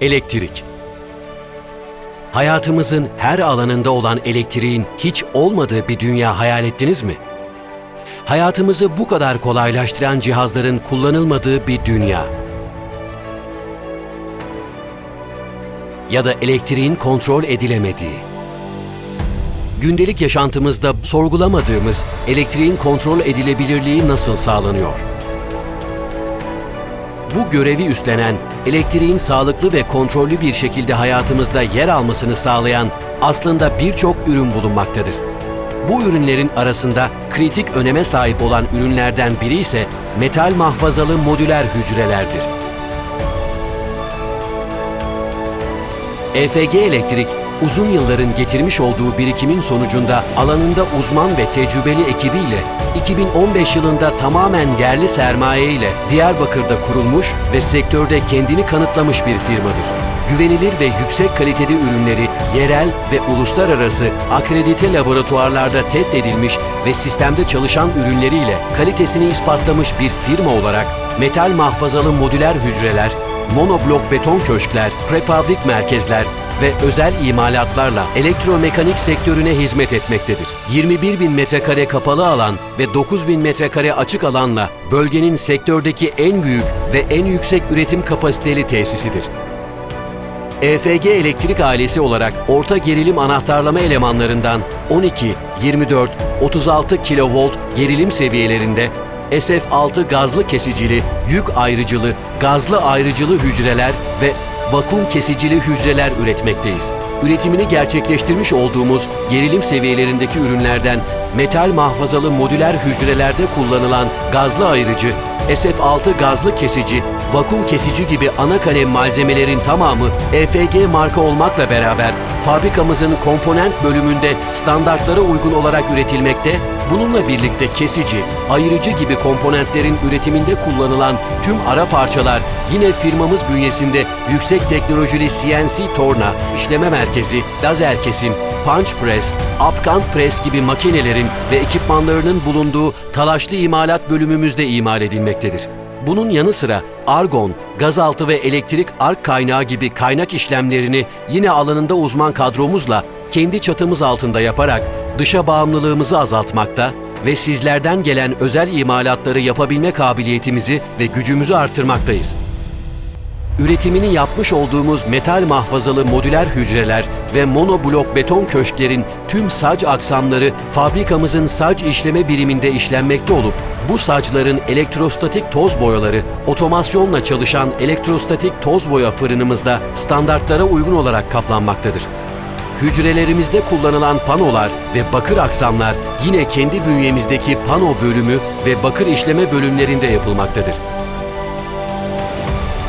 Elektrik. Hayatımızın her alanında olan elektriğin hiç olmadığı bir dünya hayal ettiniz mi? Hayatımızı bu kadar kolaylaştıran cihazların kullanılmadığı bir dünya. Ya da elektriğin kontrol edilemediği. Gündelik yaşantımızda sorgulamadığımız elektriğin kontrol edilebilirliği nasıl sağlanıyor? Bu görevi üstlenen, elektriğin sağlıklı ve kontrollü bir şekilde hayatımızda yer almasını sağlayan aslında birçok ürün bulunmaktadır. Bu ürünlerin arasında kritik öneme sahip olan ürünlerden biri ise metal mahfazalı modüler hücrelerdir. EFG Elektrik, uzun yılların getirmiş olduğu birikimin sonucunda alanında uzman ve tecrübeli ekibiyle 2015 yılında tamamen yerli sermaye ile Diyarbakır'da kurulmuş ve sektörde kendini kanıtlamış bir firmadır. Güvenilir ve yüksek kaliteli ürünleri yerel ve uluslararası akredite laboratuvarlarda test edilmiş ve sistemde çalışan ürünleriyle kalitesini ispatlamış bir firma olarak metal mahfazalı modüler hücreler, monoblok beton köşkler, prefabrik merkezler ve özel imalatlarla elektromekanik sektörüne hizmet etmektedir. 21 bin metrekare kapalı alan ve 9 bin metrekare açık alanla bölgenin sektördeki en büyük ve en yüksek üretim kapasiteli tesisidir. EFG elektrik ailesi olarak orta gerilim anahtarlama elemanlarından 12, 24, 36 kilovolt gerilim seviyelerinde SF6 gazlı kesicili, yük ayrıcılı, gazlı ayrıcılı hücreler ve vakum kesicili hücreler üretmekteyiz. Üretimini gerçekleştirmiş olduğumuz gerilim seviyelerindeki ürünlerden metal mahfazalı modüler hücrelerde kullanılan gazlı ayrıcı, SF6 gazlı kesici, vakum kesici gibi ana kalem malzemelerin tamamı EFG marka olmakla beraber fabrikamızın komponent bölümünde standartlara uygun olarak üretilmekte, bununla birlikte kesici, ayırıcı gibi komponentlerin üretiminde kullanılan tüm ara parçalar yine firmamız bünyesinde yüksek teknolojili CNC torna, işleme merkezi, lazer kesim, punch press, upcan press gibi makinelerin ve ekipmanlarının bulunduğu talaşlı imalat bölümümüzde imal edilmektedir. Bunun yanı sıra argon, gazaltı ve elektrik ark kaynağı gibi kaynak işlemlerini yine alanında uzman kadromuzla kendi çatımız altında yaparak dışa bağımlılığımızı azaltmakta ve sizlerden gelen özel imalatları yapabilme kabiliyetimizi ve gücümüzü artırmaktayız. Üretimini yapmış olduğumuz metal mahfazalı modüler hücreler ve monoblok beton köşklerin tüm sac aksamları fabrikamızın sac işleme biriminde işlenmekte olup bu sacların elektrostatik toz boyaları otomasyonla çalışan elektrostatik toz boya fırınımızda standartlara uygun olarak kaplanmaktadır. Hücrelerimizde kullanılan panolar ve bakır aksamlar yine kendi bünyemizdeki pano bölümü ve bakır işleme bölümlerinde yapılmaktadır.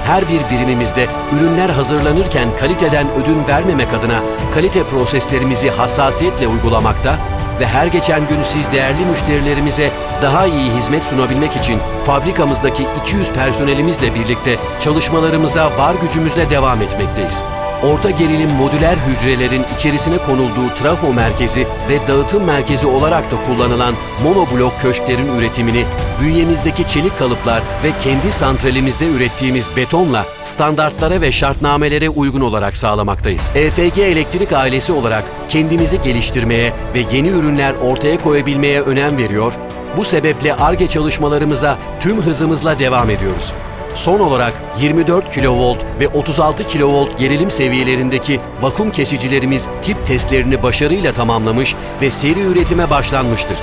Her bir birimimizde ürünler hazırlanırken kaliteden ödün vermemek adına kalite proseslerimizi hassasiyetle uygulamakta ve her geçen gün siz değerli müşterilerimize daha iyi hizmet sunabilmek için fabrikamızdaki 200 personelimizle birlikte çalışmalarımıza var gücümüzle devam etmekteyiz. Orta gerilim modüler hücrelerin içerisine konulduğu trafo merkezi ve dağıtım merkezi olarak da kullanılan monoblok köşklerin üretimini bünyemizdeki çelik kalıplar ve kendi santralimizde ürettiğimiz betonla standartlara ve şartnamelere uygun olarak sağlamaktayız. EFG Elektrik ailesi olarak kendimizi geliştirmeye ve yeni ürünler ortaya koyabilmeye önem veriyor, bu sebeple ARGE çalışmalarımıza tüm hızımızla devam ediyoruz. Son olarak 24 kilovolt ve 36 kilovolt gerilim seviyelerindeki vakum kesicilerimiz tip testlerini başarıyla tamamlamış ve seri üretime başlanmıştır.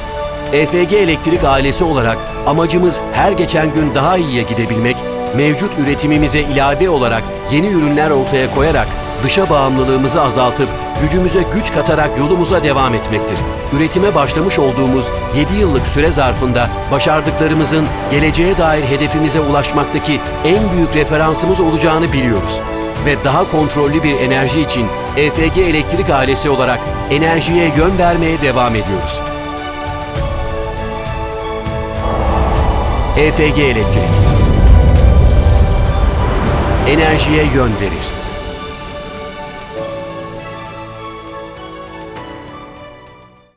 EFG Elektrik ailesi olarak amacımız her geçen gün daha iyiye gidebilmek, mevcut üretimimize ilave olarak yeni ürünler ortaya koyarak dışa bağımlılığımızı azaltıp gücümüze güç katarak yolumuza devam etmektir. Üretime başlamış olduğumuz 7 yıllık süre zarfında başardıklarımızın geleceğe dair hedefimize ulaşmaktaki en büyük referansımız olacağını biliyoruz. Ve daha kontrollü bir enerji için EFG Elektrik ailesi olarak enerjiye yön vermeye devam ediyoruz. EFG Elektrik Enerjiye yön verir.